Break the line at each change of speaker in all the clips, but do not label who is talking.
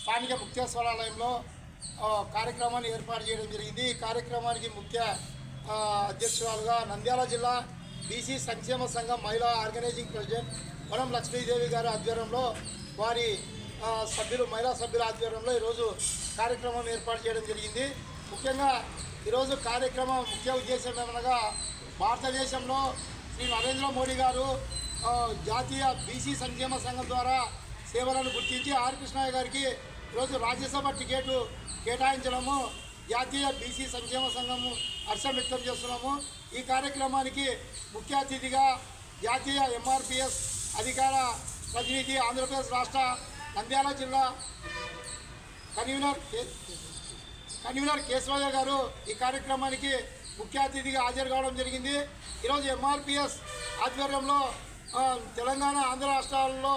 స్థానిక ముక్తేశ్వరాలయంలో స్వరాలయంలో కార్యక్రమాన్ని ఏర్పాటు చేయడం జరిగింది. ఈ కార్యక్రమానికి ముఖ్య అధ్యక్షురాలుగా నంద్యాల జిల్లా బీసీ సంక్షేమ సంఘం మహిళా ఆర్గనైజింగ్ ప్రెసిడెంట్ వనం లక్ష్మీదేవి గారి ఆధ్వర్యంలో వారి సభ్యులు మహిళా సభ్యుల ఆధ్వర్యంలో ఈరోజు కార్యక్రమం ఏర్పాటు చేయడం జరిగింది. ముఖ్యంగా ఈరోజు కార్యక్రమం ముఖ్య ఉద్దేశం ఏమనగా భారతదేశంలో శ్రీ నరేంద్ర మోడీ గారు జాతీయ బీసీ సంక్షేమ సంఘం ద్వారా సేవలను గుర్తించి ఆర్ కృష్ణయ్య గారికి ఈరోజు రాజ్యసభ టికెట్ కేటాయించడము జాతీయ బీసీ సంక్షేమ సంఘము హర్షం వ్యక్తం చేస్తున్నాము. ఈ కార్యక్రమానికి ముఖ్య అతిథిగా జాతీయ ఎంఆర్పిఎస్ అధికార ప్రతినిధి ఆంధ్రప్రదేశ్ రాష్ట్ర నంద్యాల జిల్లా కన్వీనర్ కే- కన్వీనర్ కేశవయ్య గారు ఈ కార్యక్రమానికి ముఖ్య అతిథిగా హాజరు కావడం జరిగింది. ఈరోజు ఎంఆర్పిఎస్ ఆధ్వర్యంలో తెలంగాణ ఆంధ్ర రాష్ట్రాల్లో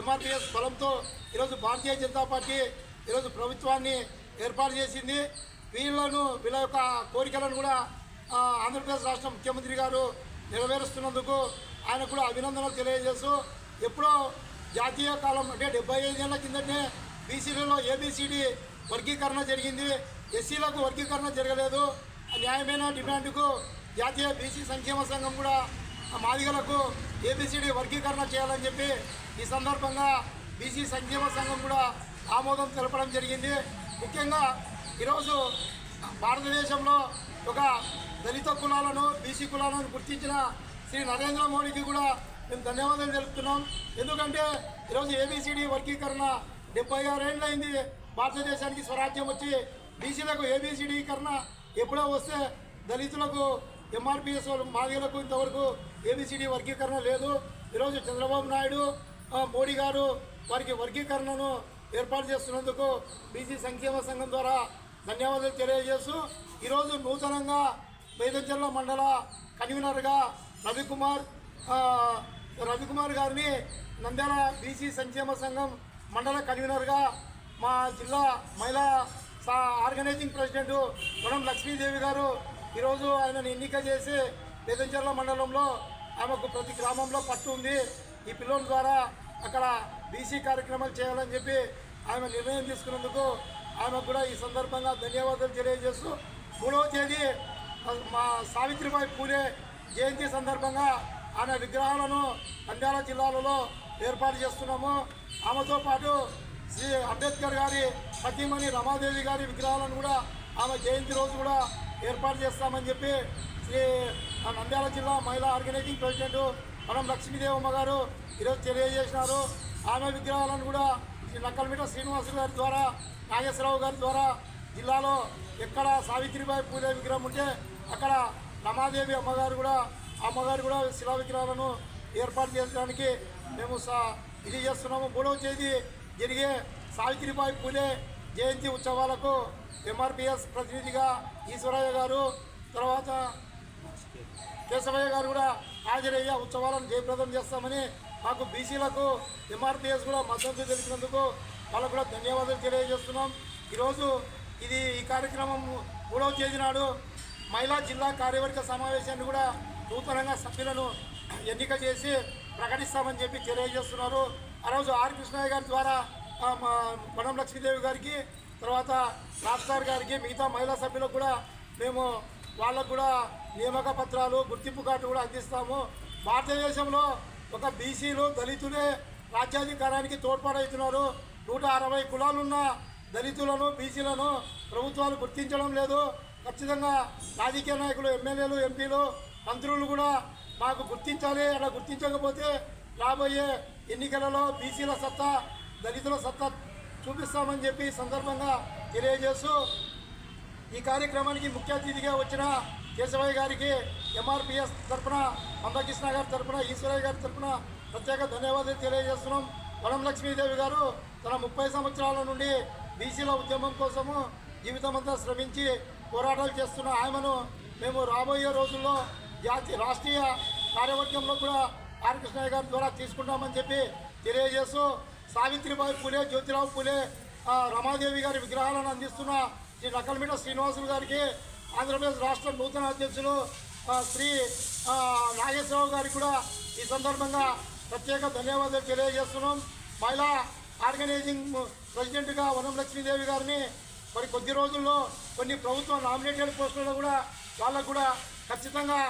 ఎంఆర్పిఎస్ బలంతో ఈరోజు భారతీయ జనతా పార్టీ ఈరోజు ప్రభుత్వాన్ని ఏర్పాటు చేసింది. వీళ్ళను వీళ్ళ యొక్క కోరికలను కూడా ఆంధ్రప్రదేశ్ రాష్ట్ర ముఖ్యమంత్రి గారు నెరవేరుస్తున్నందుకు ఆయన కూడా అభినందనలు తెలియజేస్తూ ఎప్పుడో జాతీయ కాలం అంటే డెబ్బై ఐదేళ్ళ కిందనే బీసీలలో ఏబిసిడి వర్గీకరణ జరిగింది. ఎస్సీలకు వర్గీకరణ జరగలేదు. న్యాయమైన డిమాండ్కు జాతీయ బీసీ సంక్షేమ సంఘం కూడా మాదిగలకు ఏబిసిడి వర్గీకరణ చేయాలని చెప్పి ఈ సందర్భంగా బీసీ సంక్షేమ సంఘం కూడా ఆమోదం తెలపడం జరిగింది. ముఖ్యంగా ఈరోజు భారతదేశంలో ఒక దళిత కులాలను బీసీ కులాలను గుర్తించిన శ్రీ నరేంద్ర మోడీకి కూడా మేము ధన్యవాదాలు తెలుపుతున్నాం. ఎందుకంటే ఈరోజు ఏబిసిడి వర్గీకరణ డెబ్బై ఆరేళ్ళైంది భారతదేశానికి స్వరాజ్యం వచ్చి బీసీలకు ఏబిసిడీకరణ ఎప్పుడో వస్తే దళితులకు ఎంఆర్పిఎస్ మాదిగలకు ఇంతవరకు ఏబిసిడి వర్గీకరణ లేదు. ఈరోజు చంద్రబాబు నాయుడు మోడీ గారు వారికి వర్గీకరణను ఏర్పాటు చేస్తున్నందుకు బీసీ సంక్షేమ సంఘం ద్వారా ధన్యవాదాలు తెలియజేస్తూ ఈరోజు నూతనంగా మేదంచెల్ల మండల కన్వీనర్గా రవికుమార్ రవికుమార్ గారిని నంద్యాల బీసీ సంక్షేమ సంఘం మండల కన్వీనర్గా మా జిల్లా మహిళా సా- ఆర్గనైజింగ్ ప్రెసిడెంట్ మనం లక్ష్మీదేవి గారు ఈరోజు ఆయనను ఎన్నిక చేసి పెదంచెర్ల మండలంలో ఆమెకు ప్రతి గ్రామంలో పట్టు ఉంది. ఈ పిల్లల ద్వారా అక్కడ బీసీ కార్యక్రమాలు చేయాలని చెప్పి ఆమె నిర్ణయం తీసుకున్నందుకు ఆమెకు కూడా ఈ సందర్భంగా ధన్యవాదాలు తెలియజేస్తూ మూడవ తేదీ మా సావిత్రిబాయి పూలే జయంతి సందర్భంగా ఆమె విగ్రహాలను నంద్యాల జిల్లాలలో ఏర్పాటు చేస్తున్నాము. ఆమెతో పాటు శ్రీ అంబేద్కర్ గారి సతీమణి రమాదేవి గారి విగ్రహాలను కూడా ఆమె జయంతి రోజు కూడా ఏర్పాటు చేస్తామని చెప్పి శ్రీ నంద్యాల జిల్లా మహిళా ఆర్గనైజింగ్ ప్రెసిడెంట్ మనం లక్ష్మీదేవమ్మ గారు ఈరోజు తెలియజేసినారు. ఆమె విగ్రహాలను కూడా శ్రీ నక్కలమిట శ్రీనివాసు గారి ద్వారా నాగేశ్వరరావు గారి ద్వారా జిల్లాలో ఎక్కడ సావిత్రిబాయి పూలే విగ్రహం ఉంటే అక్కడ రమాదేవి అమ్మగారు కూడా అమ్మగారు కూడా శిలా విగ్రహాలను ఏర్పాటు చేయడానికి మేము సా ఇది చేస్తున్నాము. మూడవ తేదీ జరిగే సావిత్రిబాయి పూలే జయంతి ఉత్సవాలకు ఎంఆర్పిఎస్ ప్రతినిధిగా ఈశ్వరయ్య గారు తర్వాత కేశవయ్య గారు కూడా హాజరయ్యే ఉత్సవాలను జయప్రదం చేస్తామని మాకు బీసీలకు ఎంఆర్పిఎస్ కూడా మద్దతు తెలిపినందుకు వాళ్ళకు కూడా ధన్యవాదాలు తెలియజేస్తున్నాం. ఈరోజు ఇది ఈ కార్యక్రమం మూడవ తేదీ నాడు మహిళా జిల్లా కార్యవర్గ సమావేశాన్ని కూడా నూతనంగా సభ్యులను ఎన్నిక చేసి ప్రకటిస్తామని చెప్పి తెలియజేస్తున్నారు. ఆ రోజు ఆర్ కృష్ణయ్య గారి ద్వారా ఆ, లక్ష్మీదేవి గారికి తర్వాత రాజ్ గారికి మిగతా మహిళా సభ్యులకు కూడా మేము వాళ్ళకు కూడా నియామక పత్రాలు గుర్తింపు కార్డు కూడా అందిస్తాము. భారతదేశంలో ఒక బీసీలు దళితులే రాజ్యాధికారానికి తోడ్పాడవుతున్నారు. నూట అరవై కులాలున్న దళితులను బీసీలను ప్రభుత్వాలు గుర్తించడం లేదు. ఖచ్చితంగా రాజకీయ నాయకులు ఎమ్మెల్యేలు ఎంపీలు మంత్రులు కూడా మాకు గుర్తించాలి. అలా గుర్తించకపోతే రాబోయే ఎన్నికలలో బీసీల సత్తా దళితుల సత్తా చూపిస్తామని చెప్పి సందర్భంగా తెలియజేస్తూ ఈ కార్యక్రమానికి ముఖ్య అతిథిగా వచ్చిన కేశవయ్య గారికి ఎంఆర్పిఎస్ తరఫున మందకృష్ణ గారి తరఫున ఈశ్వరయ్య గారి తరఫున ప్రత్యేక ధన్యవాదాలు తెలియజేస్తున్నాం. వనం లక్ష్మీదేవి గారు తన ముప్పై సంవత్సరాల నుండి బీసీల ఉద్యమం కోసము జీవితమంతా శ్రమించి పోరాటాలు చేస్తున్న ఆమెను మేము రాబోయే రోజుల్లో జాతీయ రాష్ట్రీయ కార్యవర్గంలో కూడా ఆర్ కృష్ణయ్య గారి ద్వారా తీసుకుంటామని చెప్పి తెలియజేస్తూ సావిత్రిబాయి పూలే జ్యోతిరావు పూలే రమాదేవి గారి విగ్రహాలను అందిస్తున్న శ్రీ నకల్మిట శ్రీనివాసులు గారికి ఆంధ్రప్రదేశ్ రాష్ట్ర నూతన అధ్యక్షులు శ్రీ నాగేశ్వరరావు గారికి కూడా ఈ సందర్భంగా ప్రత్యేక ధన్యవాదాలు తెలియజేస్తున్నాం. మహిళా ఆర్గనైజింగ్ ప్రెసిడెంట్గా వనం లక్ష్మీదేవి గారిని మరి కొద్ది రోజుల్లో కొన్ని ప్రభుత్వ నామినేటెడ్ పోస్టులలో కూడా వాళ్ళకు కూడా ఖచ్చితంగా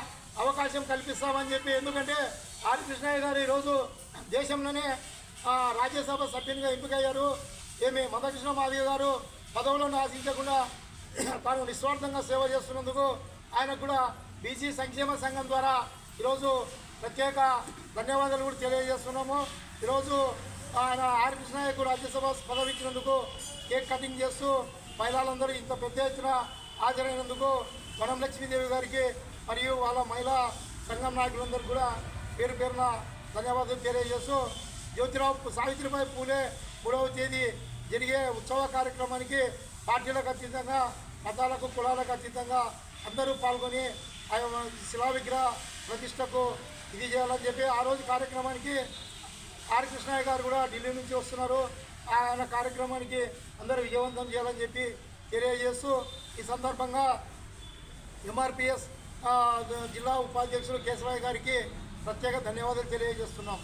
అవకాశం కల్పిస్తామని చెప్పి ఎందుకంటే ఆర్. కృష్ణయ్య గారు ఈరోజు దేశంలోనే రాజ్యసభ సభ్యునిగా ఎంపికయ్యారు. ఏమి మదకృష్ణ మాదిగ గారు పదవులను ఆశించకుండా తాను నిస్వార్థంగా సేవ చేస్తున్నందుకు ఆయనకు కూడా బీసీ సంక్షేమ సంఘం ద్వారా ఈరోజు ప్రత్యేక ధన్యవాదాలు కూడా తెలియజేస్తున్నాము. ఈరోజు ఆయన ఆర్ కృష్ణయ్యకు రాజ్యసభ పదవి ఇచ్చినందుకు కేక్ కటింగ్ చేస్తూ మహిళలందరూ ఇంత పెద్ద ఎత్తున హాజరైనందుకు వనం లక్ష్మీదేవి గారికి మరియు వాళ్ళ మహిళా సంఘం నాయకులందరూ కూడా పేరు పేరున ధన్యవాదాలు తెలియజేస్తూ జ్యోతిరావు సావిత్రిబాయి పూలే మూడవ తేదీ జరిగే ఉత్సవ కార్యక్రమానికి పార్టీలకు అతీతంగా మతాలకు కులాలకు అతీతంగా అందరూ పాల్గొని ఆయన శిలా విగ్రహ ప్రతిష్టకు ఇది చేయాలని చెప్పి ఆ రోజు కార్యక్రమానికి ఆర్ కృష్ణయ్య గారు కూడా ఢిల్లీ నుంచి వస్తున్నారు. ఆయన కార్యక్రమానికి అందరూ విజయవంతం చేయాలని చెప్పి తెలియజేస్తూ ఈ సందర్భంగా ఎంఆర్పిఎస్ జిల్లా ఉపాధ్యక్షులు కేశవయ్య గారికి ప్రత్యేక ధన్యవాదాలు తెలియజేస్తున్నాం.